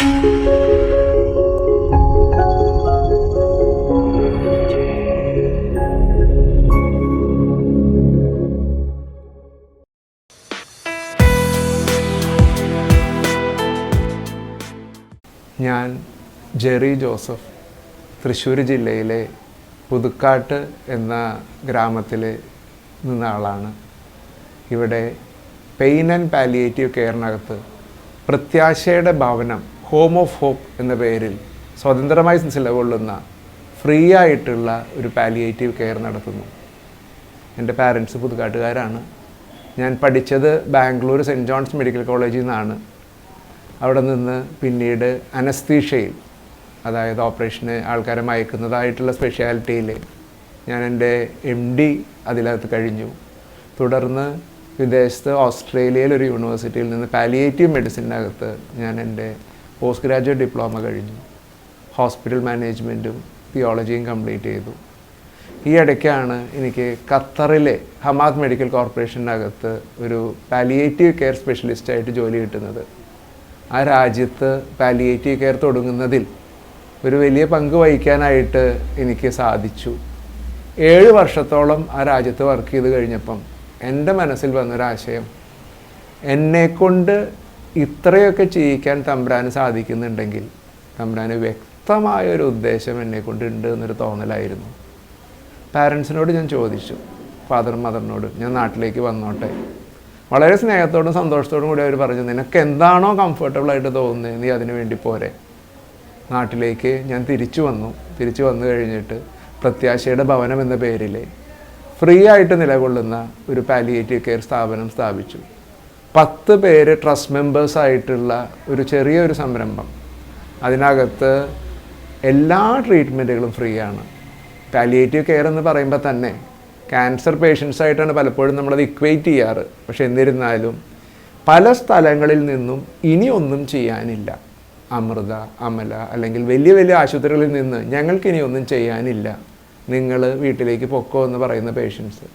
ഞാൻ Jerry Joseph Thrissur ജില്ലയിലെ പുതുക്കാട്ട് എന്ന ഗ്രാമത്തിൽ നിന്ന ആളാണ്. ഇവിടെ പെയിൻ ആൻഡ് പാലിയേറ്റീവ് കെയറിനകത്ത് പ്രത്യാശയുടെ ഭവനം ഹോം ഓഫ് ഹോപ്പ് എന്ന പേരിൽ സ്വതന്ത്രമായി നിലകൊള്ളുന്ന ഫ്രീ ആയിട്ടുള്ള ഒരു പാലിയേറ്റീവ് കെയർ നടത്തുന്നു. എന്റെ പാരൻസ് പുതുക്കാട്ടുകാരാണ് ഞാൻ പഠിച്ചത് ബാംഗ്ലൂർ സെന്റ് ജോൺസ് മെഡിക്കൽ കോളേജിൽ നിന്നാണ്. അവിടെ നിന്ന് പിന്നീട് അനസ്തീഷയിൽ അതായത് ഓപ്പറേഷന് ആൾക്കാരെ മയക്കുന്നതായിട്ടുള്ള സ്പെഷ്യാലിറ്റിയിൽ ഞാൻ എന്റെ എം ഡി അതിലകത്ത് കഴിഞ്ഞു. തുടർന്ന് വിദേശത്ത് ഓസ്ട്രേലിയയിലൊരു യൂണിവേഴ്സിറ്റിയിൽ നിന്ന് പാലിയേറ്റീവ് മെഡിസിനകത്ത് ഞാൻ എന്റെ പോസ്റ്റ് ഗ്രാജുവേറ്റ് ഡിപ്ലോമ കഴിഞ്ഞു ഹോസ്പിറ്റൽ മാനേജ്മെന്റും തിയോളജിയും കംപ്ലീറ്റ് ചെയ്തു. ഈ ഇടയ്ക്കാണ് എനിക്ക് ഖത്തറിലെ ഹമാദ് മെഡിക്കൽ കോർപ്പറേഷനകത്ത് ഒരു പാലിയേറ്റീവ് കെയർ സ്പെഷ്യലിസ്റ്റായിട്ട് ജോലി കിട്ടുന്നത്. ആ രാജ്യത്ത് പാലിയേറ്റീവ് കെയർ തുടങ്ങുന്നതിൽ ഒരു വലിയ പങ്ക് വഹിക്കാനായിട്ട് എനിക്ക് സാധിച്ചു. ഏഴ് വർഷത്തോളം ആ രാജ്യത്ത് വർക്ക് ചെയ്ത് കഴിഞ്ഞപ്പം എന്റെ മനസ്സിൽ വന്നൊരാശയം എന്നെക്കൊണ്ട് ഇത്രയൊക്കെ ചെയ്യിക്കാൻ തമ്പ്രാന് സാധിക്കുന്നുണ്ടെങ്കിൽ തമ്പ്രാന് വ്യക്തമായ ഒരു ഉദ്ദേശം എന്നെക്കൊണ്ട് ഉണ്ട് എന്നൊരു തോന്നലായിരുന്നു. പാരൻസിനോട് ഞാൻ ചോദിച്ചു ഫാദർ മദറിനോട് ഞാൻ നാട്ടിലേക്ക് വന്നോട്ടെ? വളരെ സ്നേഹത്തോടും സന്തോഷത്തോടും കൂടി അവർ പറഞ്ഞു നിനക്ക് എന്താണോ കംഫർട്ടബിളായിട്ട് തോന്നുന്നത് നീ അതിനു വേണ്ടി പോരെ. നാട്ടിലേക്ക് ഞാൻ തിരിച്ചു വന്നു. തിരിച്ചു വന്നു കഴിഞ്ഞിട്ട് പ്രത്യാശയുടെ ഭവനം എന്ന പേരിൽ ഫ്രീ ആയിട്ട് നിലകൊള്ളുന്ന ഒരു പാലിയേറ്റീവ് കെയർ സ്ഥാപനം സ്ഥാപിച്ചു. പത്ത് പേര് ട്രസ്റ്റ് മെമ്പേഴ്സ് ആയിട്ടുള്ള ഒരു ചെറിയൊരു സംരംഭം. അതിനകത്ത് എല്ലാ ട്രീറ്റ്മെന്റുകളും ഫ്രീ ആണ്. പാലിയേറ്റീവ് കെയർ എന്ന് പറയുമ്പോൾ തന്നെ ക്യാൻസർ പേഷ്യൻസ് ആയിട്ടാണ് പലപ്പോഴും നമ്മളത് ഇക്വേറ്റ് ചെയ്യാറ്. പക്ഷെ എന്നിരുന്നാലും പല സ്ഥലങ്ങളിൽ നിന്നും ഇനിയൊന്നും ചെയ്യാനില്ല. അമൃത അമല അല്ലെങ്കിൽ വലിയ വലിയ ആശുപത്രികളിൽ നിന്ന് ഞങ്ങൾക്കിനി ഒന്നും ചെയ്യാനില്ല. നിങ്ങൾ വീട്ടിലേക്ക് പൊക്കോ എന്ന് പറയുന്ന പേഷ്യൻസ്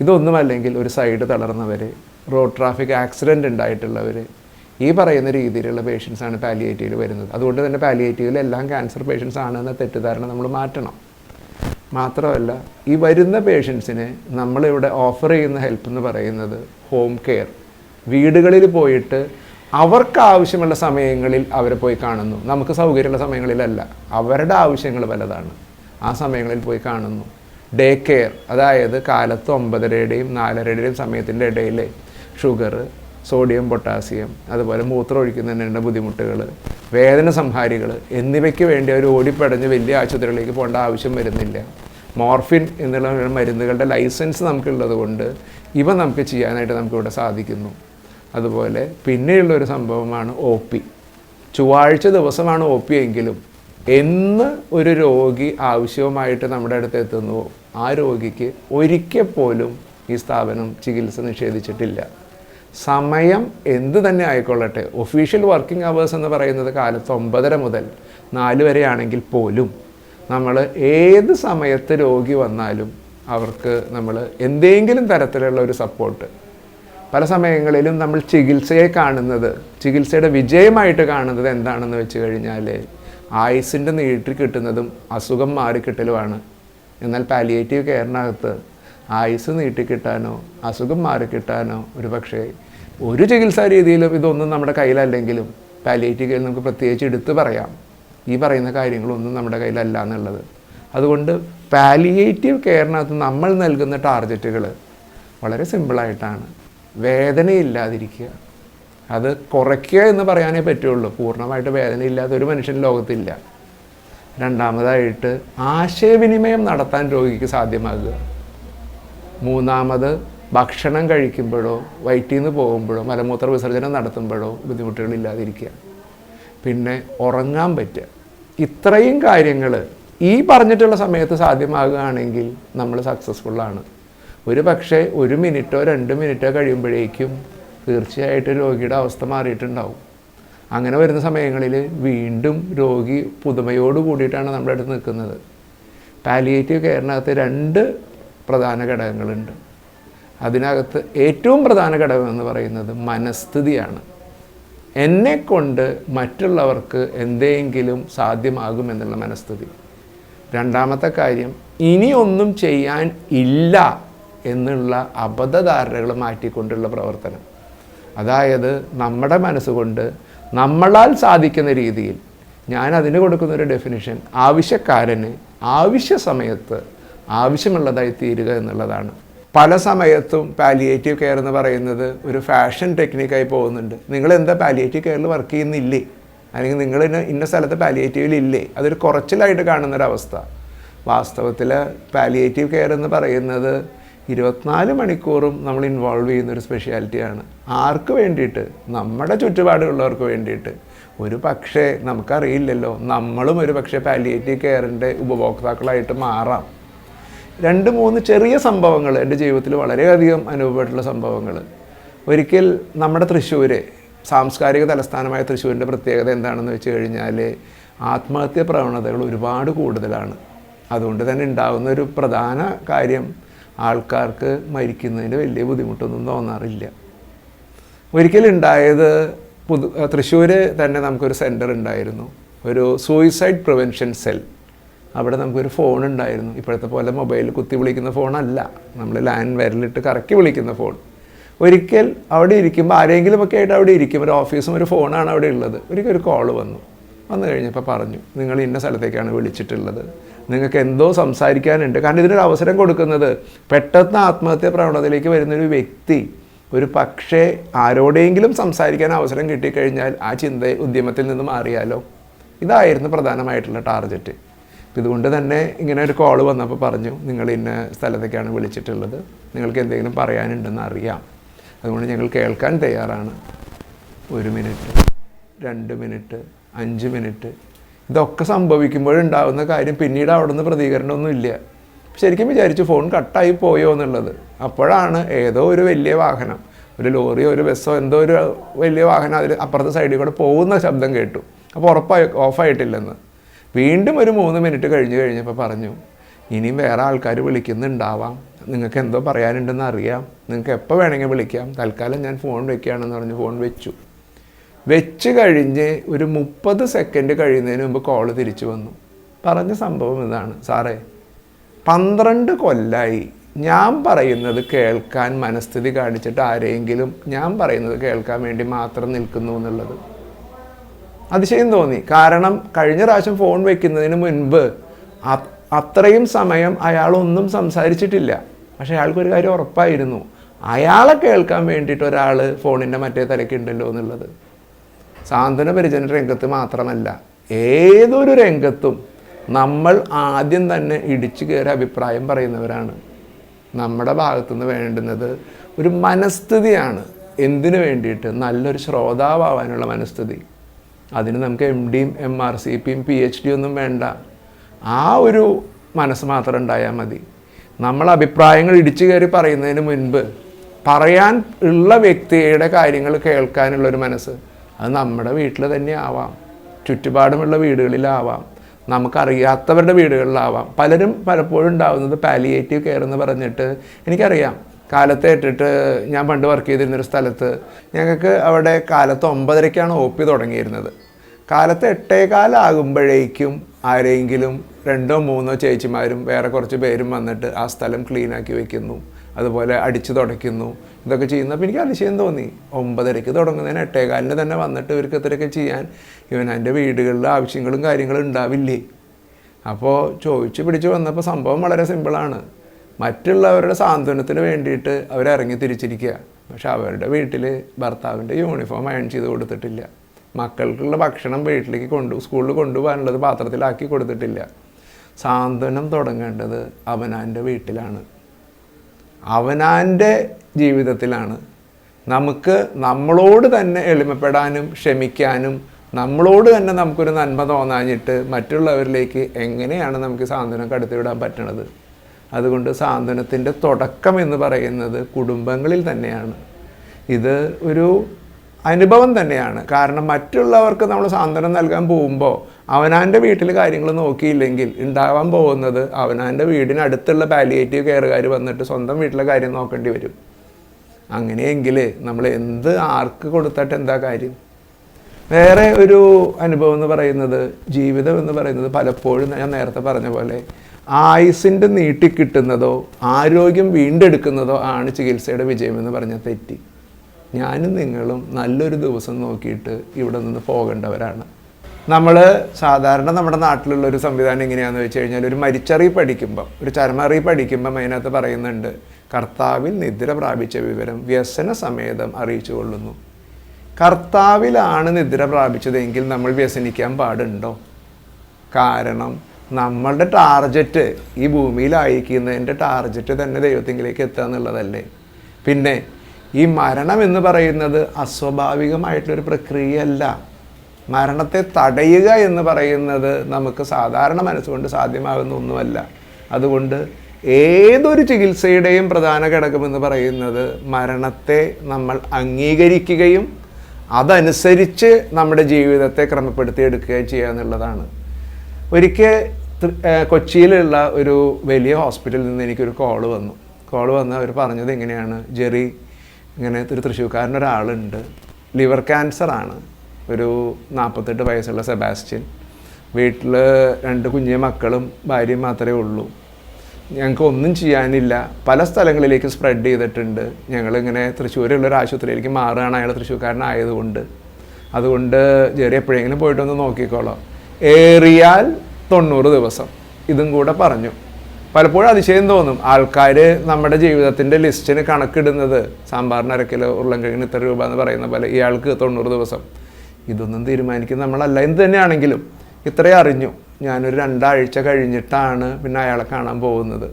ഇതൊന്നുമല്ലെങ്കിൽ ഒരു സൈഡ് തളർന്നവർ റോഡ് ട്രാഫിക് ആക്സിഡന്റ് ഉണ്ടായിട്ടുള്ളവർ ഈ പറയുന്ന രീതിയിലുള്ള പേഷ്യൻസാണ് പാലിയേറ്റീവിൽ വരുന്നത്. അതുകൊണ്ട് തന്നെ പാലിയേറ്റീവിൽ എല്ലാം ക്യാൻസർ പേഷ്യൻസ് ആണെന്ന തെറ്റിദ്ധാരണ നമ്മൾ മാറ്റണം. മാത്രമല്ല ഈ വരുന്ന പേഷ്യൻസിന് നമ്മളിവിടെ ഓഫർ ചെയ്യുന്ന ഹെൽപ്പ് എന്ന് പറയുന്നത് ഹോം കെയർ വീടുകളിൽ പോയിട്ട് അവർക്ക് ആവശ്യമുള്ള സമയങ്ങളിൽ അവരെ പോയി കാണുന്നു. നമുക്ക് സൗകര്യമുള്ള സമയങ്ങളിലല്ല. അവരുടെ ആവശ്യങ്ങൾ പലതാണ് ആ സമയങ്ങളിൽ പോയി കാണുന്നു. ഡേ കെയർ അതായത് കാലത്ത് ഒമ്പതരയുടെയും നാലരയുടെയും സമയത്തിന്റെ ഇടയിൽ ഷുഗർ സോഡിയം പൊട്ടാസ്യം അതുപോലെ മൂത്രം ഒഴിക്കുന്നതിനുള്ള ബുദ്ധിമുട്ടുകൾ വേദന സംഹാരികൾ എന്നിവയ്ക്ക് വേണ്ടി അവർ ഓടിപ്പടഞ്ഞ് വലിയ ആശുപത്രികളിലേക്ക് പോകേണ്ട ആവശ്യം വരുന്നില്ല. മോർഫിൻ എന്നുള്ള മരുന്നുകളുടെ ലൈസൻസ് നമുക്കുള്ളത് കൊണ്ട് ഇവ നമുക്ക് ചെയ്യാനായിട്ട് നമുക്കിവിടെ സാധിക്കുന്നു. അതുപോലെ പിന്നെയുള്ള ഒരു സംഭവമാണ് ഒ പി. ചൊവ്വാഴ്ച ദിവസമാണ് ഒ പി എങ്കിലും എന്ന് ഒരു രോഗി ആവശ്യവുമായിട്ട് നമ്മുടെ അടുത്ത് എത്തുന്നുവോ? ആ രോഗിക്ക് ഒരിക്കൽ പോലും ഈ സ്ഥാപനം ചികിത്സ നിഷേധിച്ചിട്ടില്ല. സമയം എന്ത് തന്നെ ആയിക്കൊള്ളട്ടെ. ഒഫീഷ്യൽ വർക്കിംഗ് അവേഴ്സ് എന്ന് പറയുന്നത് കാലത്ത് ഒമ്പതര മുതൽ നാല് വരെയാണെങ്കിൽ പോലും നമ്മൾ ഏത് സമയത്ത് രോഗി വന്നാലും അവർക്ക് നമ്മൾ എന്തെങ്കിലും തരത്തിലുള്ള ഒരു സപ്പോർട്ട് പല സമയങ്ങളിലും നമ്മൾ ചികിത്സയെ കാണുന്നത് ചികിത്സയുടെ വിജയമായിട്ട് കാണുന്നത് എന്താണെന്ന് വെച്ച് കഴിഞ്ഞാൽ ആയുസിന്റെ നീട്ടി കിട്ടുന്നതും അസുഖം മാറിക്കിട്ടലുമാണ്. എന്നാൽ പാലിയേറ്റീവ് കെയറിനകത്ത് ആയുസ് നീട്ടിക്കിട്ടാനോ അസുഖം മാറിക്കിട്ടാനോ ഒരു പക്ഷേ ഒരു ചികിത്സാ രീതിയിലും ഇതൊന്നും നമ്മുടെ കയ്യിലല്ലെങ്കിലും പാലിയേറ്റീവ് നമുക്ക് പ്രത്യേകിച്ച് എടുത്തു പറയാം. ഈ പറയുന്ന കാര്യങ്ങളൊന്നും നമ്മുടെ കയ്യിലല്ല എന്നുള്ളത്. അതുകൊണ്ട് പാലിയേറ്റീവ് കെയറിനകത്ത് നമ്മൾ നൽകുന്ന ടാർഗറ്റുകൾ വളരെ സിമ്പിളായിട്ടാണ് വേദനയില്ലാതിരിക്കുക. അത് കുറയ്ക്കുക എന്ന് പറയാനേ പറ്റുള്ളൂ. പൂർണമായിട്ട് വേദനയില്ലാത്ത ഒരു മനുഷ്യൻ ലോകത്തില്ല. രണ്ടാമതായിട്ട് ആശയവിനിമയം നടത്താൻ രോഗിക്ക് സാധ്യമാകുക. മൂന്നാമത് ഭക്ഷണം കഴിക്കുമ്പോഴോ വയറ്റിൽ നിന്ന് പോകുമ്പോഴോ മലമൂത്ര വിസർജനം നടത്തുമ്പോഴോ ബുദ്ധിമുട്ടുകളില്ലാതിരിക്കുക. പിന്നെ ഉറങ്ങാൻ പറ്റുക. ഇത്രയും കാര്യങ്ങൾ ഈ പറഞ്ഞിട്ടുള്ള സമയത്ത് സാധ്യമാകുകയാണെങ്കിൽ നമ്മൾ സക്സസ്ഫുള്ളാണ് ഒരു പക്ഷേ ഒരു മിനിറ്റോ രണ്ട് മിനിറ്റോ കഴിയുമ്പോഴേക്കും തീർച്ചയായിട്ടും രോഗിയുടെ അവസ്ഥ മാറിയിട്ടുണ്ടാവും. അങ്ങനെ വരുന്ന സമയങ്ങളിൽ വീണ്ടും രോഗി പുതുമയോട് കൂടിയിട്ടാണ് നമ്മുടെ അടുത്ത് നിൽക്കുന്നത്. പാലിയേറ്റീവ് കെയറിനകത്ത് രണ്ട് പ്രധാന ഘടകങ്ങളുണ്ട്. അതിനകത്ത് ഏറ്റവും പ്രധാന ഘടകം എന്ന് പറയുന്നത് മനസ്ഥിതിയാണ്. എന്നെ കൊണ്ട് മറ്റുള്ളവർക്ക് എന്തെങ്കിലും സാധ്യമാകുമെന്നുള്ള മനസ്ഥിതി. രണ്ടാമത്തെ കാര്യം ഇനിയൊന്നും ചെയ്യാൻ ഇല്ല എന്നുള്ള അബദ്ധധാരണകൾ മാറ്റിക്കൊണ്ടുള്ള പ്രവർത്തനം. അതായത് നമ്മുടെ മനസ്സുകൊണ്ട് നമ്മളാൽ സാധിക്കുന്ന രീതിയിൽ ഞാൻ അതിന് കൊടുക്കുന്നൊരു ഡെഫിനിഷൻ ആവശ്യക്കാരന് ആവശ്യ സമയത്ത് ആവശ്യമുള്ളതായി തീരുക എന്നുള്ളതാണ്. പല സമയത്തും പാലിയേറ്റീവ് കെയർ എന്ന് പറയുന്നത് ഒരു ഫാഷൻ ടെക്നിക്കായി പോകുന്നുണ്ട്. നിങ്ങൾ എന്താ പാലിയേറ്റീവ് കെയറിൽ വർക്ക് ചെയ്യുന്നില്ലേ? അല്ലെങ്കിൽ നിങ്ങൾ ഇന്ന സ്ഥലത്ത് പാലിയേറ്റീവിൽ ഇല്ലേ? അതൊരു കുറച്ചിലായിട്ട് കാണുന്നൊരവസ്ഥ. വാസ്തവത്തിൽ പാലിയേറ്റീവ് കെയർ എന്ന് പറയുന്നത് ഇരുപത്തിനാല് മണിക്കൂറും നമ്മൾ ഇൻവോൾവ് ചെയ്യുന്ന ഒരു സ്പെഷ്യാലിറ്റിയാണ് ആർക്ക് വേണ്ടിയിട്ട്? നമ്മുടെ ചുറ്റുപാടുള്ളവർക്ക് വേണ്ടിയിട്ട്. ഒരു പക്ഷേ നമുക്കറിയില്ലല്ലോ. നമ്മളും ഒരു പക്ഷേ പാലിയേറ്റീവ് കെയറിന്റെ ഉപഭോക്താക്കളായിട്ട് മാറാം. രണ്ട് മൂന്ന് ചെറിയ സംഭവങ്ങൾ എന്റെ ജീവിതത്തിൽ വളരെയധികം അനുഭവപ്പെട്ടുള്ള സംഭവങ്ങൾ ഒരിക്കൽ നമ്മുടെ തൃശ്ശൂർ സാംസ്കാരിക തലസ്ഥാനമായ തൃശ്ശൂരിന്റെ പ്രത്യേകത എന്താണെന്ന് വെച്ച് കഴിഞ്ഞാൽ ആത്മഹത്യ പ്രവണതകൾ ഒരുപാട് കൂടുതലാണ്. അതുകൊണ്ട് തന്നെ ഉണ്ടാകുന്ന ഒരു പ്രധാന കാര്യം ആൾക്കാർക്ക് മരിക്കുന്നതിന് വലിയ ബുദ്ധിമുട്ടൊന്നും തോന്നാറില്ല. ഒരിക്കലുണ്ടായത് പുതു തൃശ്ശൂർ തന്നെ നമുക്കൊരു സെന്റർ ഉണ്ടായിരുന്നു. ഒരു സൂയിസൈഡ് പ്രിവെൻഷൻ സെൽ. അവിടെ നമുക്കൊരു ഫോൺ ഉണ്ടായിരുന്നു. ഇപ്പോഴത്തെ പോലെ മൊബൈലിൽ കുത്തി വിളിക്കുന്ന ഫോണല്ല നമ്മൾ ലാൻഡ് വിരലിട്ട് കറക്കി വിളിക്കുന്ന ഫോൺ ഒരിക്കൽ അവിടെ ഇരിക്കുമ്പോൾ ആരെങ്കിലുമൊക്കെ ആയിട്ട് അവിടെ ഇരിക്കും. ഒരു ഓഫീസും ഒരു ഫോണാണ് അവിടെ ഉള്ളത്. ഒരിക്കൽ ഒരു കോൾ വന്നു. വന്നു കഴിഞ്ഞപ്പോൾ പറഞ്ഞു നിങ്ങൾ ഇന്ന സ്ഥലത്തേക്കാണ് വിളിച്ചിട്ടുള്ളത്. നിങ്ങൾക്ക് എന്തോ സംസാരിക്കാനുണ്ട്. കാരണം ഇതിനൊരു അവസരം കൊടുക്കുന്നത് പെട്ടെന്ന് ആത്മഹത്യ പ്രവണതയിലേക്ക് വരുന്നൊരു വ്യക്തി ഒരു പക്ഷേ ആരോടെങ്കിലും സംസാരിക്കാൻ അവസരം കിട്ടിക്കഴിഞ്ഞാൽ ആ ചിന്ത ഉദ്യമത്തിൽ നിന്ന് മാറിയാലോ? ഇതായിരുന്നു പ്രധാനമായിട്ടുള്ള ടാർഗറ്റ് ഇതുകൊണ്ട് തന്നെ ഇങ്ങനെ ഒരു കോൾ വന്നപ്പോൾ പറഞ്ഞു നിങ്ങൾ ഇന്ന സ്ഥലത്തേക്കാണ് വിളിച്ചിട്ടുള്ളത്. നിങ്ങൾക്ക് എന്തെങ്കിലും പറയാനുണ്ടെന്ന് അറിയാം. അതുകൊണ്ട് ഞങ്ങൾ കേൾക്കാൻ തയ്യാറാണ്. ഒരു മിനിറ്റ് രണ്ട് മിനിറ്റ് അഞ്ച് മിനിറ്റ് ഇതൊക്കെ സംഭവിക്കുമ്പോഴുണ്ടാകുന്ന കാര്യം പിന്നീട് അവിടെ നിന്ന് പ്രതികരണമൊന്നുമില്ല ശരിക്കും വിചാരിച്ചു ഫോൺ കട്ടായി പോയോ എന്നുള്ളത്. അപ്പോഴാണ് ഏതോ ഒരു വലിയ വാഹനം ഒരു ലോറിയോ ഒരു ബസ്സോ എന്തോ ഒരു വലിയ വാഹനം അതിൽ അപ്പുറത്തെ സൈഡിൽ കൂടെ പോകുന്ന ശബ്ദം കേട്ടു. അപ്പോൾ ഉറപ്പായി ഓഫായിട്ടില്ലെന്ന് വീണ്ടും ഒരു മൂന്ന് മിനിറ്റ് കഴിഞ്ഞ് കഴിഞ്ഞപ്പോൾ പറഞ്ഞു ഇനിയും വേറെ ആൾക്കാർ വിളിക്കുന്നുണ്ടാവാം. നിങ്ങൾക്ക് എന്തോ പറയാനുണ്ടെന്ന് അറിയാം. നിങ്ങൾക്ക് എപ്പോൾ വേണമെങ്കിൽ വിളിക്കാം. തൽക്കാലം ഞാൻ ഫോൺ വെക്കുകയാണെന്ന് പറഞ്ഞ് ഫോൺ വെച്ചു. വെച്ച് കഴിഞ്ഞ് ഒരു മുപ്പത് സെക്കൻഡ് കഴിയുന്നതിന് മുമ്പ് കോൾ തിരിച്ചു വന്നു. പറഞ്ഞ സംഭവം ഇതാണ്. സാറേ പന്ത്രണ്ട് കൊല്ലായി. ഞാൻ പറയുന്നത് കേൾക്കാൻ മനസ്ഥിതി കാണിച്ചിട്ട് ആരെങ്കിലും ഞാൻ പറയുന്നത് കേൾക്കാൻ വേണ്ടി മാത്രം നിൽക്കുന്നു എന്നുള്ളത്. അതിശയം തോന്നി. കാരണം കഴിഞ്ഞ പ്രാവശ്യം ഫോൺ വെക്കുന്നതിന് മുൻപ് അത്രയും സമയം അയാളൊന്നും സംസാരിച്ചിട്ടില്ല. പക്ഷെ അയാൾക്കൊരു കാര്യം ഉറപ്പായിരുന്നു. അയാളെ കേൾക്കാൻ വേണ്ടിയിട്ട് ഒരാൾ ഫോണിന്റെ മറ്റേ തലയ്ക്കുണ്ടല്ലോ എന്നുള്ളത്. സാന്ത്വന പരിചരണ രംഗത്ത് മാത്രമല്ല ഏതൊരു രംഗത്തും നമ്മൾ ആദ്യം തന്നെ ഇടിച്ചു കയറി അഭിപ്രായം പറയുന്നവരാണ്. നമ്മുടെ ഭാഗത്തുനിന്ന് വേണ്ടുന്നത് ഒരു മനസ്ഥിതിയാണ്. എന്തിനു വേണ്ടിയിട്ട്? നല്ലൊരു ശ്രോതാവാനുള്ള മനസ്ഥിതി. അതിന് നമുക്ക് എം ഡിയും എം ആർ സി പിയും പി എച്ച് ഡി ഒന്നും വേണ്ട. ആ ഒരു മനസ്സ് മാത്രം ഉണ്ടായാൽ മതി. നമ്മൾ അഭിപ്രായങ്ങൾ ഇടിച്ചു കയറി പറയുന്നതിന് മുൻപ് പറയാൻ ഉള്ള വ്യക്തിയുടെ കാര്യങ്ങൾ കേൾക്കാനുള്ളൊരു മനസ്സ് അത് നമ്മുടെ വീട്ടിൽ തന്നെ ആവാം. ചുറ്റുപാടുമുള്ള വീടുകളിലാവാം. നമുക്കറിയാത്തവരുടെ വീടുകളിലാവാം. പലരും പലപ്പോഴും ഉണ്ടാവുന്നത് പാലിയേറ്റീവ് കെയർ എന്ന് പറഞ്ഞിട്ട് എനിക്കറിയാം. കാലത്ത് ഏറ്റിട്ട് ഞാൻ പണ്ട് വർക്ക് ചെയ്തിരുന്നൊരു സ്ഥലത്ത് ഞങ്ങൾക്ക് അവിടെ കാലത്ത് ഒമ്പതരയ്ക്കാണ് ഒ പി തുടങ്ങിയിരുന്നത്. കാലത്ത് എട്ടേകാലാകുമ്പോഴേക്കും ആരെങ്കിലും രണ്ടോ മൂന്നോ ചേച്ചിമാരും വേറെ കുറച്ച് പേരും വന്നിട്ട് ആ സ്ഥലം ക്ലീനാക്കി വെക്കുന്നു അതുപോലെ അടിച്ചു തുടയ്ക്കുന്നു ഇതൊക്കെ ചെയ്യുന്നപ്പോൾ എനിക്ക് അതിശയം തോന്നി. ഒമ്പതരയ്ക്ക് തുടങ്ങുന്നതിന് എട്ടേകാലിന് തന്നെ വന്നിട്ട് ഇവർക്ക് ഇത്രയൊക്കെ ചെയ്യാൻ. ഇവൻ എന്റെ വീടുകളിൽ ആവശ്യങ്ങളും കാര്യങ്ങളും ഉണ്ടാവില്ലേ? അപ്പോൾ ചോദിച്ച് പിടിച്ച് വന്നപ്പോൾ സംഭവം വളരെ സിമ്പിളാണ് മറ്റുള്ളവരുടെ സാന്ത്വനത്തിന് വേണ്ടിയിട്ട് അവരിറങ്ങി തിരിച്ചിരിക്കുക. പക്ഷെ അവരുടെ വീട്ടിൽ ഭർത്താവിന്റെ യൂണിഫോം അയൺ ചെയ്ത് കൊടുത്തിട്ടില്ല. മക്കൾക്കുള്ള ഭക്ഷണം വീട്ടിലേക്ക് കൊണ്ടു സ്കൂളിൽ കൊണ്ടുപോകാനുള്ളത് പാത്രത്തിലാക്കി കൊടുത്തിട്ടില്ല. സാന്ത്വനം തുടങ്ങേണ്ടത് അവനാന്റെ വീട്ടിലാണ്. അവനാന്റെ ജീവിതത്തിലാണ്. നമുക്ക് നമ്മളോട് തന്നെ എളിമപ്പെടാനും ക്ഷമിക്കാനും നമ്മളോട് തന്നെ നമുക്കൊരു നന്മ തോന്നാഞ്ഞിട്ട് മറ്റുള്ളവരിലേക്ക് എങ്ങനെയാണ് നമുക്ക് സാന്ത്വനം കടത്തിവിടാൻ പറ്റണത്? അതുകൊണ്ട് സാന്ത്വനത്തിന്റെ തുടക്കം എന്ന് പറയുന്നത് കുടുംബങ്ങളിൽ തന്നെയാണ്. ഇത് ഒരു അനുഭവം തന്നെയാണ്. കാരണം മറ്റുള്ളവർക്ക് നമ്മൾ സാന്ത്വനം നൽകാൻ പോകുമ്പോൾ അവനാന്റെ വീട്ടിൽ കാര്യങ്ങൾ നോക്കിയില്ലെങ്കിൽ ഉണ്ടാവാൻ പോകുന്നത് അവനാന്റെ വീടിനടുത്തുള്ള പാലിയേറ്റീവ് കെയറുകാർ വന്നിട്ട് സ്വന്തം വീട്ടിലെ കാര്യം നോക്കേണ്ടി വരും. അങ്ങനെയെങ്കിൽ നമ്മൾ എന്ത് ആർക്ക് കൊടുത്തിട്ട് എന്താ കാര്യം? വേറെ ഒരു അനുഭവം എന്ന് പറയുന്നത് ജീവിതം എന്ന് പറയുന്നത് പലപ്പോഴും ഞാൻ നേരത്തെ പറഞ്ഞ പോലെ ആയുസിന്റെ നീട്ടിക്കിട്ടുന്നതോ ആരോഗ്യം വീണ്ടെടുക്കുന്നതോ ആണ് ചികിത്സയുടെ വിജയമെന്ന് പറഞ്ഞ തെറ്റി. ഞാനും നിങ്ങളും നല്ലൊരു ദിവസം നോക്കിയിട്ട് ഇവിടെ നിന്ന് പോകേണ്ടവരാണ്. നമ്മൾ സാധാരണ നമ്മുടെ നാട്ടിലുള്ള ഒരു സംവിധാനം എങ്ങനെയാണെന്ന് വെച്ച് കഴിഞ്ഞാൽ ഒരു മരിച്ചറി പഠിക്കുമ്പം ഒരു ചരമറി പഠിക്കുമ്പം അതിനകത്ത് പറയുന്നുണ്ട് കർത്താവിൽ നിദ്ര പ്രാപിച്ച വിവരം വ്യസന സമേതം അറിയിച്ചു കൊള്ളുന്നു. കർത്താവിലാണ് നിദ്ര പ്രാപിച്ചതെങ്കിൽ നമ്മൾ വ്യസനിക്കാൻ പാടുണ്ടോ? കാരണം നമ്മളുടെ ടാർജറ്റ് ഈ ഭൂമിയിൽ അയക്കുന്നതിന്റെ ടാർജറ്റ് തന്നെ ദൈവത്തിങ്കിലേക്ക് എത്തുക എന്നുള്ളതല്ലേ? പിന്നെ ഈ മരണം എന്ന് പറയുന്നത് അസ്വാഭാവികമായിട്ടൊരു പ്രക്രിയയല്ല. മരണത്തെ തടയുക എന്ന് പറയുന്നത് നമുക്ക് സാധാരണ മനസ്സുകൊണ്ട് സാധ്യമാകുന്ന ഒന്നുമല്ല. അതുകൊണ്ട് ഏതൊരു ചികിത്സയുടെയും പ്രധാന ഘടകമെന്ന് പറയുന്നത് മരണത്തെ നമ്മൾ അംഗീകരിക്കുകയും അതനുസരിച്ച് നമ്മുടെ ജീവിതത്തെ ക്രമപ്പെടുത്തിയെടുക്കുകയും ചെയ്യുക എന്നുള്ളതാണ്. ഒരിക്കൽ കൊച്ചിയിലുള്ള ഒരു വലിയ ഹോസ്പിറ്റലിൽ നിന്ന് എനിക്കൊരു കോൾ വന്നു. കോൾ വന്ന് അവർ പറഞ്ഞത് എങ്ങനെയാണ്? ജെറി ഇങ്ങനെ ഒരു തൃശ്ശൂർക്കാരൻ ഒരാളുണ്ട് ലിവർ ക്യാൻസറാണ്. ഒരു നാൽപ്പത്തെട്ട് വയസ്സുള്ള സെബാസ്റ്റ്യൻ. വീട്ടിൽ രണ്ട് കുഞ്ഞു മക്കളും ഭാര്യയും മാത്രമേ ഉള്ളൂ. ഞങ്ങൾക്ക് ഒന്നും ചെയ്യാനില്ല. പല സ്ഥലങ്ങളിലേക്ക് സ്പ്രെഡ് ചെയ്തിട്ടുണ്ട്. ഞങ്ങളിങ്ങനെ തൃശ്ശൂരുള്ള ഒരു ആശുപത്രിയിലേക്ക് മാറുകയാണ് അയാൾ തൃശ്ശൂർക്കാരനായതുകൊണ്ട്. അതുകൊണ്ട് ജെറി എപ്പോഴെങ്കിലും പോയിട്ടൊന്ന് നോക്കിക്കോളാം. ഏറിയാൽ തൊണ്ണൂറ് ദിവസം. ഇതും കൂടെ പറഞ്ഞു. പലപ്പോഴും അതിശയം തോന്നും ആൾക്കാർ നമ്മുടെ ജീവിതത്തിന്റെ ലിസ്റ്റിന് കണക്കിടുന്നത് സാമ്പാറിന് അരക്കിലോ കിലോ ഉരുളൻകിഴങ്ങിന് ഇത്ര രൂപ എന്ന് പറയുന്ന പോലെ ഇയാൾക്ക് തൊണ്ണൂറ് ദിവസം. ഇതൊന്നും തീരുമാനിക്കുന്ന നമ്മളല്ല. എന്ത് തന്നെയാണെങ്കിലും ഇത്രയും അറിഞ്ഞു. ഞാനൊരു രണ്ടാഴ്ച കഴിഞ്ഞിട്ടാണ് പിന്നെ അയാളെ കാണാൻ പോകുന്നത്.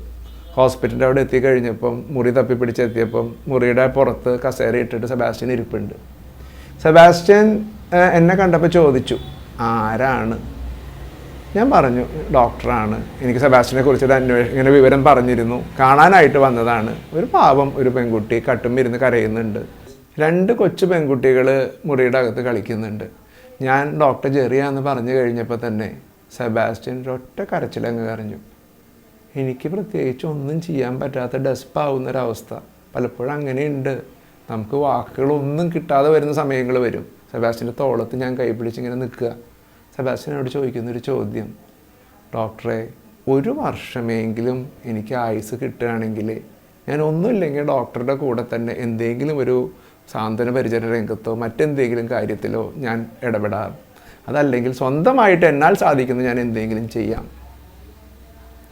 ഹോസ്പിറ്റലിന്റെ അവിടെ എത്തിക്കഴിഞ്ഞപ്പം മുറി തപ്പി പിടിച്ചെത്തിയപ്പം മുറിയുടെ പുറത്ത് കസേര ഇട്ടിട്ട് സെബാസ്റ്റ്യൻ ഇരിപ്പുണ്ട്. സെബാസ്റ്റ്യൻ എന്നെ കണ്ടപ്പോൾ ചോദിച്ചു ആരാണ്? ഞാൻ പറഞ്ഞു ഡോക്ടറാണ്. എനിക്ക് സെബാസ്റ്റിനെ കുറിച്ചൊരു അന്വേഷണം ഇങ്ങനെ വിവരം പറഞ്ഞിരുന്നു. കാണാനായിട്ട് വന്നതാണ്. ഒരു പാവം ഒരു പെൺകുട്ടി കട്ടും ഇരുന്ന് കരയുന്നുണ്ട്. രണ്ട് കൊച്ചു പെൺകുട്ടികൾ മുറിയുടെ അകത്ത് കളിക്കുന്നുണ്ട്. ഞാൻ ഡോക്ടർ ജെറിയാന്ന് പറഞ്ഞു കഴിഞ്ഞപ്പോൾ തന്നെ സെബാസ്റ്റ്യൻ ഒറ്റ കരച്ചിലങ്ങ് കരഞ്ഞു. എനിക്ക് പ്രത്യേകിച്ച് ഒന്നും ചെയ്യാൻ പറ്റാത്ത ഡെസ്പാവുന്നൊരവസ്ഥ പലപ്പോഴും അങ്ങനെയുണ്ട്. നമുക്ക് വാക്കുകളൊന്നും കിട്ടാതെ വരുന്ന സമയങ്ങൾ വരും. സെബാസ്റ്റിന്റെ തോളത്ത് ഞാൻ കൈ ഇങ്ങനെ നിൽക്കുക. സെബാസ്റ്റിനോട് ചോദിക്കുന്നൊരു ചോദ്യം. ഡോക്ടറെ ഒരു വർഷമെങ്കിലും എനിക്ക് ആയുസ് കിട്ടുകയാണെങ്കിൽ ഞാൻ ഒന്നുമില്ലെങ്കിൽ ഡോക്ടറുടെ കൂടെ തന്നെ എന്തെങ്കിലും ഒരു സാന്ത്വന പരിചരണ രംഗത്തോ മറ്റെന്തെങ്കിലും കാര്യത്തിലോ ഞാൻ ഇടപെടാം. അതല്ലെങ്കിൽ സ്വന്തമായിട്ട് എന്നാൽ സാധിക്കുന്നു ഞാൻ എന്തെങ്കിലും ചെയ്യാം.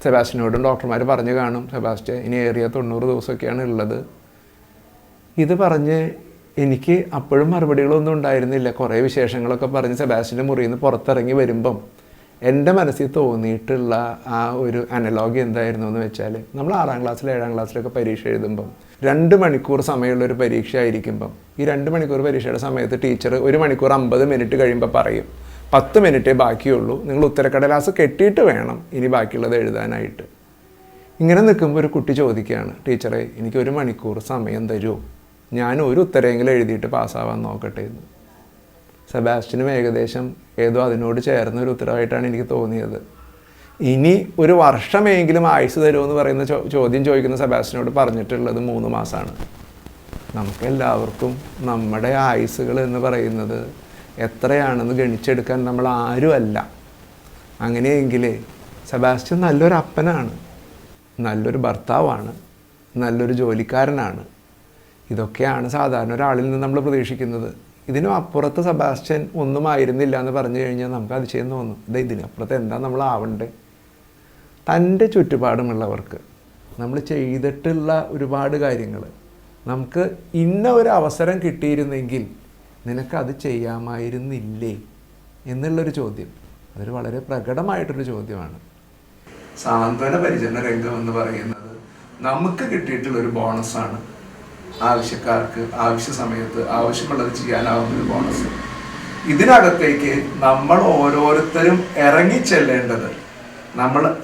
സെബാസ്റ്റിനോടും ഡോക്ടർമാർ പറഞ്ഞു കാണും സെബാസ്റ്റ്യൻ ഇനി ഏറിയ തൊണ്ണൂറ് ദിവസമൊക്കെയാണ് ഉള്ളത്. ഇത് പറഞ്ഞ് എനിക്ക് അപ്പോഴും മറുപടികളൊന്നും ഉണ്ടായിരുന്നില്ല. കുറേ വിശേഷങ്ങളൊക്കെ പറഞ്ഞ് സെബാസ്റ്റിന്റെ മുറിയിൽ നിന്ന് പുറത്തിറങ്ങി വരുമ്പം എന്റെ മനസ്സിൽ തോന്നിയിട്ടുള്ള ആ ഒരു അനലോഗി എന്തായിരുന്നു എന്ന് വെച്ചാൽ നമ്മൾ ആറാം ക്ലാസ്സിൽ ഏഴാം ക്ലാസ്സിലൊക്കെ പരീക്ഷ എഴുതുമ്പം രണ്ട് മണിക്കൂർ സമയമുള്ള ഒരു പരീക്ഷ ആയിരിക്കുമ്പം ഈ രണ്ട് മണിക്കൂർ പരീക്ഷയുടെ സമയത്ത് ടീച്ചർ ഒരു മണിക്കൂർ അമ്പത് മിനിറ്റ് കഴിയുമ്പോൾ പറയും പത്ത് മിനിറ്റേ ബാക്കിയുള്ളൂ. നിങ്ങൾ ഉത്തരക്കടലാസ് കെട്ടിയിട്ട് വേണം ഇനി ബാക്കിയുള്ളത് എഴുതാനായിട്ട്. ഇങ്ങനെ നിൽക്കുമ്പോൾ ഒരു കുട്ടി ചോദിക്കുകയാണ് ടീച്ചറെ എനിക്ക് ഒരു മണിക്കൂർ സമയം തരുമോ? ഞാൻ ഒരു ഉത്തരമെങ്കിലും എഴുതിയിട്ട് പാസ്സാവാൻ നോക്കട്ടെ എന്ന്. സെബാസ്റ്റിനും ഏകദേശം ഏതോ അതിനോട് ചേർന്ന ഒരു ഉത്തരവായിട്ടാണ് എനിക്ക് തോന്നിയത്. ഇനി ഒരു വർഷമെങ്കിലും ആയുസ് തരുമെന്ന് പറയുന്ന ചോദ്യം ചോദിക്കുന്ന സെബാസ്റ്റിനോട് പറഞ്ഞിട്ടുള്ളത് മൂന്ന് മാസമാണ് നമുക്കെല്ലാവർക്കും നമ്മുടെ ആയുസ്സുകൾ എന്ന് പറയുന്നത് എത്രയാണെന്ന് ഗണിച്ചെടുക്കാൻ നമ്മൾ ആരുമല്ല. അങ്ങനെയെങ്കിൽ സെബാസ്റ്റ്യൻ നല്ലൊരു അപ്പനാണ് നല്ലൊരു ഭർത്താവാണ് നല്ലൊരു ജോലിക്കാരനാണ്. ഇതൊക്കെയാണ് സാധാരണ ഒരാളിൽ നിന്ന് നമ്മൾ പ്രതീക്ഷിക്കുന്നത്. ഇതിനും അപ്പുറത്ത് സെബാസ്റ്റ്യൻ ഒന്നും ആയിരുന്നില്ല എന്ന് പറഞ്ഞു കഴിഞ്ഞാൽ നമുക്ക് അതിശയം തോന്നും. ഇതിന് ഇതിനപ്പുറത്ത് എന്താ നമ്മൾ ആവണ്ടേ? തന്റെ ചുറ്റുപാടുമുള്ളവർക്ക് നമ്മൾ ചെയ്തിട്ടുള്ള ഒരുപാട് കാര്യങ്ങൾ. നമുക്ക് ഇന്ന ഒരു അവസരം കിട്ടിയിരുന്നെങ്കിൽ നിനക്കത് ചെയ്യാമായിരുന്നില്ലേ എന്നുള്ളൊരു ചോദ്യം. അതൊരു വളരെ പ്രകടമായിട്ടൊരു ചോദ്യമാണ്. സാന്ത്വന പരിചരണ രംഗം എന്ന് പറയുന്നത് നമുക്ക് കിട്ടിയിട്ടുള്ള ഒരു ബോണസാണ് ആവശ്യക്കാർക്ക് ആവശ്യ സമയത്ത് ആവശ്യമുള്ളത് ചെയ്യാനാവുന്ന ഒരു ബോണസ് ഇതിനകത്തേക്ക് നമ്മൾ ഓരോരുത്തരും ഇറങ്ങി ചെല്ലേണ്ടത് നമ്മൾ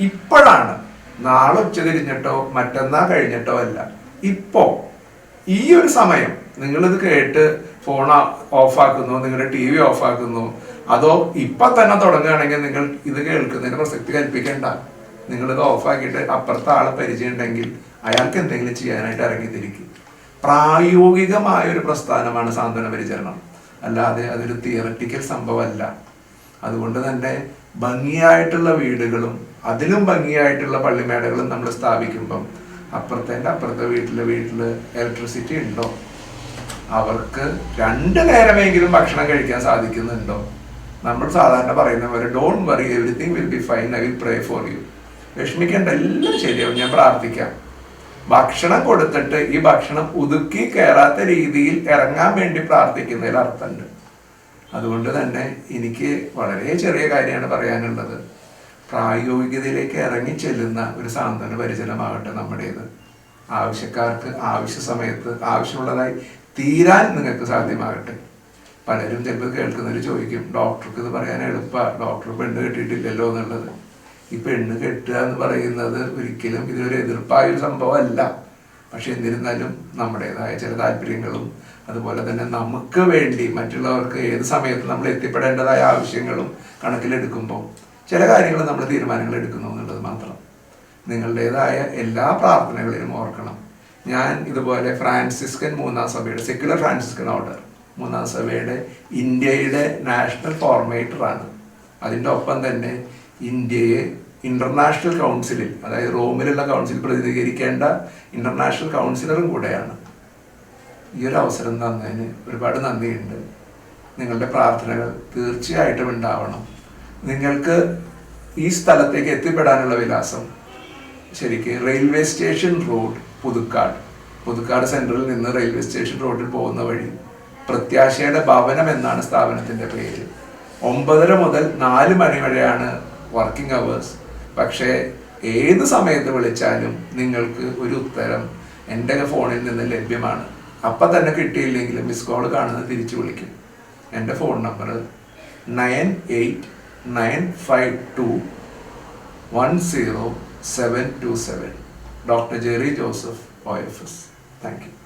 ഇപ്പോഴാണ്. നാളെ ഉച്ചതിരിഞ്ഞിട്ടോ മറ്റന്നാ കഴിഞ്ഞിട്ടോ അല്ല. ഇപ്പോ ഈ ഒരു സമയം നിങ്ങളിത് കേട്ട് ഫോൺ ഓഫാക്കുന്നു നിങ്ങളുടെ ടി വി ഓഫാക്കുന്നു അതോ ഇപ്പൊ തന്നെ തുടങ്ങുകയാണെങ്കിൽ നിങ്ങൾ ഇത് കേൾക്കുന്നതിന് പ്രസക്തി കൽപ്പിക്കേണ്ട. നിങ്ങളിത് ഓഫാക്കിയിട്ട് അപ്പുറത്തെ ആളെ പരിചയം ഉണ്ടെങ്കിൽ അയാൾക്ക് എന്തെങ്കിലും ചെയ്യാനായിട്ട് ഇറങ്ങിത്തിരിക്കും. പ്രായോഗികമായ ഒരു പ്രസ്ഥാനമാണ് സാന്ത്വന പരിചരണം. അല്ലാതെ അതൊരു തിയററ്റിക്കൽ സംഭവമല്ല. അതുകൊണ്ട് തന്നെ ഭംഗിയായിട്ടുള്ള വീടുകളും അതിലും ഭംഗിയായിട്ടുള്ള പള്ളിമേടകളും നമ്മൾ സ്ഥാപിക്കുമ്പം അപ്പുറത്തെ അപ്പുറത്തെ വീട്ടിലെ വീട്ടിൽ ഇലക്ട്രിസിറ്റി ഉണ്ടോ? അവർക്ക് രണ്ട് നേരമെങ്കിലും ഭക്ഷണം കഴിക്കാൻ സാധിക്കുന്നുണ്ടോ? നമ്മൾ സാധാരണ പറയുന്ന പോലെ don't worry everything will be fine I will pray for you വിഷമിക്കേണ്ട എല്ലാം ശരിയാവും ഞാൻ പ്രാർത്ഥിക്കാം. ഭക്ഷണം കൊടുത്തിട്ട് ഈ ഭക്ഷണം ഒതുക്കി കയറാത്ത രീതിയിൽ ഇറങ്ങാൻ വേണ്ടി പ്രാർത്ഥിക്കുന്നതിൽ അർത്ഥമുണ്ട്. അതുകൊണ്ട് തന്നെ എനിക്ക് വളരെ ചെറിയ കാര്യമാണ് പറയാനുള്ളത്. പ്രായോഗികതയിലേക്ക് ഇറങ്ങി ചെല്ലുന്ന ഒരു സാന്ത്വന പരിചരണമാകട്ടെ നമ്മുടേത്. ആവശ്യക്കാർക്ക് ആവശ്യ സമയത്ത് ആവശ്യമുള്ളതായി തീരാൻ നിങ്ങൾക്ക് സാധ്യമാകട്ടെ. പലരും ചിലപ്പോൾ കേൾക്കുന്നവർ ചോദിക്കും ഡോക്ടർക്ക് ഇത് പറയാൻ എളുപ്പമാണ് ഡോക്ടർ പെണ്ണ് കിട്ടിയിട്ടില്ലല്ലോ എന്നുള്ളത്. ഈ പെണ്ണ് കെട്ടുക എന്ന് പറയുന്നത് ഒരിക്കലും ഇതൊരു എതിർപ്പായ ഒരു സംഭവമല്ല. പക്ഷെ എന്നിരുന്നാലും നമ്മുടേതായ ചില താല്പര്യങ്ങളും അതുപോലെ തന്നെ നമുക്ക് വേണ്ടി മറ്റുള്ളവർക്ക് ഏത് സമയത്ത് നമ്മൾ എത്തിപ്പെടേണ്ടതായ ആവശ്യങ്ങളും കണക്കിലെടുക്കുമ്പോൾ ചില കാര്യങ്ങൾ നമ്മൾ തീരുമാനങ്ങൾ എടുക്കുന്നു എന്നുള്ളത് മാത്രം. നിങ്ങളുടേതായ എല്ലാ പ്രാർത്ഥനകളിലും ഓർക്കണം. ഞാൻ ഇതുപോലെ ഫ്രാൻസിസ്കൻ മൂന്നാം സഭയുടെ സെക്യുലർ ഫ്രാൻസിസ്കൻ ഓർഡർ മൂന്നാം സഭയുടെ ഇന്ത്യയുടെ നാഷണൽ ഫോർമേറ്ററാണ് അതിന്റെ ഒപ്പം തന്നെ ഇന്ത്യയെ ഇന്റർനാഷണൽ കൗൺസിലിൽ അതായത് റോമിലുള്ള കൗൺസിൽ പ്രതിനിധീകരിക്കേണ്ട ഇന്റർനാഷണൽ കൗൺസിലറും കൂടെയാണ്. ഈ ഒരു അവസരം തന്നതിന് ഒരുപാട് നന്ദിയുണ്ട്. നിങ്ങളുടെ പ്രാർത്ഥനകൾ തീർച്ചയായിട്ടും ഉണ്ടാവണം. നിങ്ങൾക്ക് ഈ സ്ഥലത്തേക്ക് എത്തിപ്പെടാനുള്ള വിലാസം ശരിക്ക് railway station road Puthukkad. Puthukkad സെൻട്രലിൽ നിന്ന് റെയിൽവേ സ്റ്റേഷൻ റോഡിൽ പോകുന്ന വഴി പ്രത്യാശയുടെ ഭവനം എന്നാണ് സ്ഥാപനത്തിന്റെ പേര്. ഒമ്പതര മുതൽ നാല് മണി വരെയാണ് വർക്കിംഗ് അവേഴ്സ് പക്ഷേ ഏത് സമയത്ത് വിളിച്ചാലും നിങ്ങൾക്ക് ഒരു ഉത്തരം എന്റെ ഫോണിൽ നിന്ന് ലഭ്യമാണ്. അപ്പം തന്നെ കിട്ടിയില്ലെങ്കിൽ മിസ് കോൾ കാണുന്നത് തിരിച്ചു വിളിക്കും. എന്റെ phone number nine eight nine five two one zero seven two seven. Doctor Jerry Joseph O F S thank you